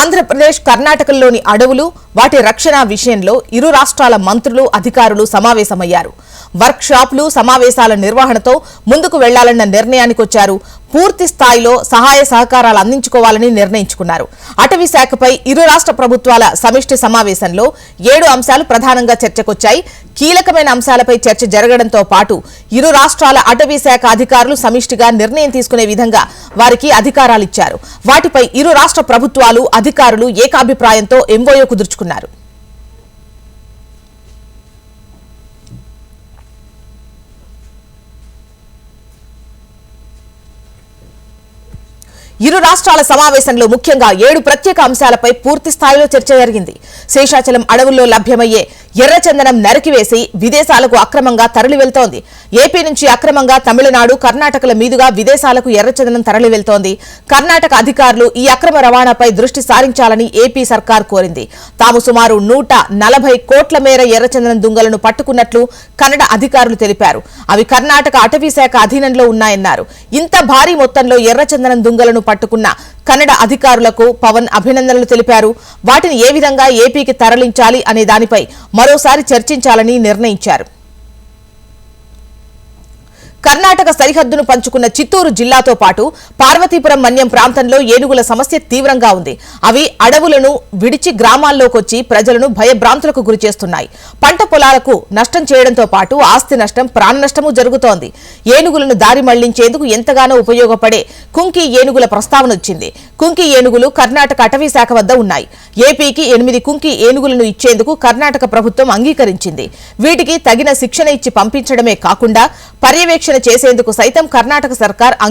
ఆంధ్రప్రదేశ్ కర్ణాటకల్లోని అడవులు వాటి రక్షణ విషయంలో ఇరు రాష్ట్రాల మంత్రులు అధికారులు సమావేశమయ్యారు. వర్క్ షాపులు సమావేశాల నిర్వహణతో ముందుకు వెళ్ళాలన్న నిర్ణయానికొచ్చారు. పూర్తి స్థాయిలో సహాయ సహకారాలు అందించుకోవాలని నిర్ణయించుకున్నారు. అటవీ శాఖపై ఇరు రాష్ట్ర ప్రభుత్వాల సమిష్టి సమావేశంలో ఏడు అంశాలు ప్రధానంగా చర్చకొచ్చాయి. కీలకమైన అంశాలపై చర్చ జరగడంతో పాటు ఇరు రాష్ట్రాల అటవీ శాఖ అధికారులు సమిష్టిగా నిర్ణయం తీసుకునే విధంగా వారికి అధికారాలిచ్చారు. వాటిపై ఇరు రాష్ట్ర ప్రభుత్వాలు అధికారులు ఏకాభిప్రాయంతో ఎంఓయో కుదుర్చుకున్నారు. ఇరు రాష్ట్రాల సమావేశంలో ముఖ్యంగా ఏడు ప్రత్యేక అంశాలపై పూర్తి స్థాయిలో చర్చ జరిగింది. శేషాచలం అడవుల్లో లభ్యమయ్యే ఎర్రచందనం నరికివేసి విదేశాలకు అక్రమంగా తరలి వెళ్తోంది ఏపీ నుంచి అక్రమంగా తమిళనాడు కర్ణాటకల మీదుగా విదేశాలకు ఎర్రచందనం తరలి వెళ్తోంది కర్ణాటక అధికారులు ఈ అక్రమ రవాణాపై దృష్టి సారించాలని ఏపీ సర్కార్ కోరింది. తాము సుమారు నూట నలభై కోట్ల మేర ఎర్రచందనం దుంగలను పట్టుకున్నట్లు కన్నడ అధికారులు తెలిపారు. అవి కర్ణాటక అటవీ శాఖ అధీనంలో ఉన్నాయన్నారు. ఇంత భారీ మొత్తంలో ఎర్రచందనం దుంగలను పట్టుకున్న కన్నడ అధికారులకు పవన్ అభినందనలు తెలిపారు. వాటిని ఏ విధంగా ఏపీకి తరలించాలి అనే దానిపై మరోసారి చర్చించాలని నిర్ణయించారు. కర్ణాటక సరిహద్దును పంచుకున్న చిత్తూరు జిల్లాతో పాటు పార్వతీపురం మన్యం ప్రాంతంలో ఏనుగుల సమస్య తీవ్రంగా ఉంది. అవి అడవులను విడిచి గ్రామాల్లోకొచ్చి ప్రజలను భయభ్రాంతులకు గురిచేస్తున్నాయి పంట పొలాలకు నష్టం చేయడంతో పాటు ఆస్తి నష్టం ప్రాణ నష్టము జరుగుతోంది. ఏనుగులను దారి మళ్ళించేందుకు ఎంతగానో ఉపయోగపడే కుంకి ఏనుగుల ప్రస్తావన వచ్చింది. కుంకి ఏనుగులు కర్ణాటక అటవీ శాఖ వద్ద ఉన్నాయి. ఏపీకి ఎనిమిది కుంకి ఏనుగులను ఇచ్చేందుకు కర్ణాటక ప్రభుత్వం అంగీకరించింది. వీటికి తగిన శిక్షణ ఇచ్చి పంపించడమే కాకుండా పర్యవేక్షణ చేసేందుకు సైతం కర్ణాటక సర్కార్ అంగీ